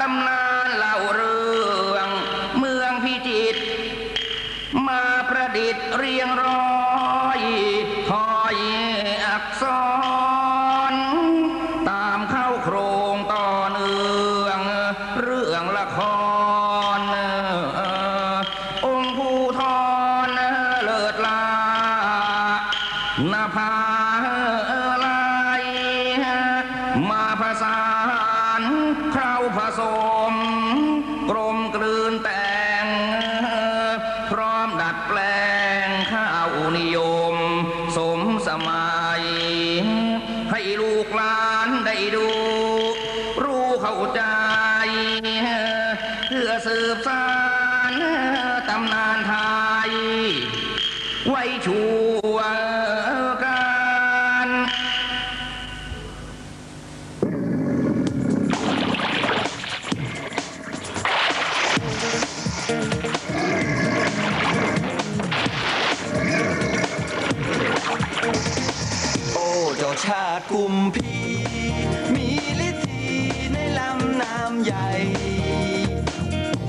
ตำนานเล่าเรื่อง เมืองพิจิตรมาประดิษฐ์เรียงร้อยพอยอักษร ตามเข้าโครงต่อเนื่องเรื่องละคร องค์ภูทอนเลิศลานาภา กลืนแต่งพร้อมดัดแปลงข้าวนิยม สมสมัย ให้ลูกหลานได้ดู รู้เข้าใจ เพื่อสืบสานตำนานไทย ไว้ชั่ว กุมพีมีฤทธีในลำน้ำใหญ่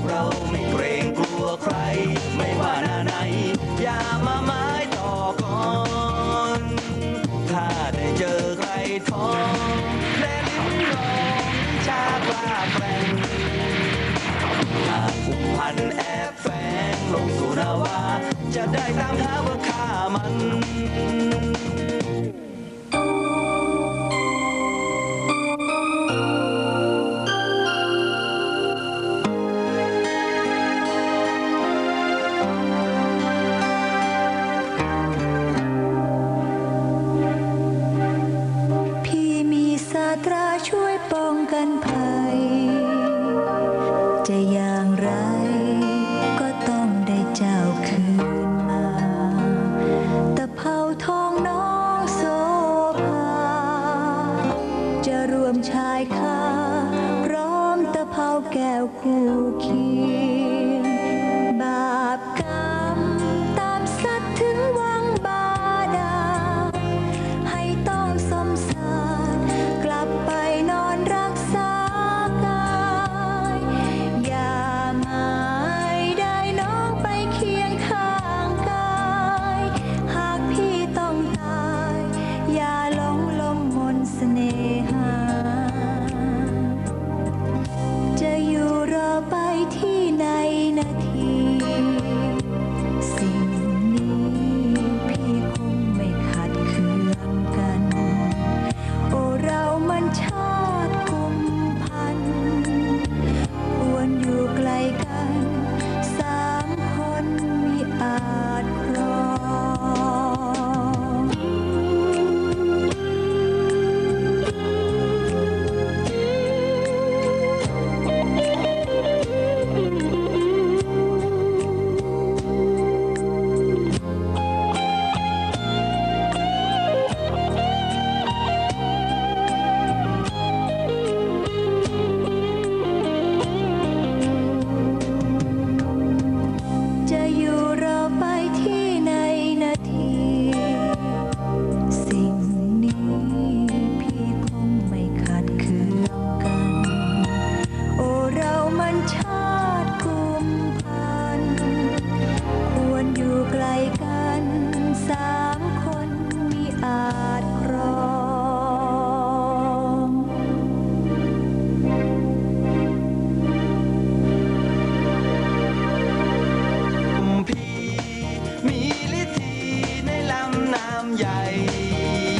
เราไม่เกรงกลัวใคร ไม่ว่าหน้าไหน อย่ามาไม้ต่อก่อน ถ้าได้เจอใครท้องและลิ้มลองชากล้าแกร่งถ้าผูกพันแอบแฝงลงสู่นาวาจะได้ตามหาว่าข้ามัน มชายคาพร้อมตะเภาแก้วคู่คี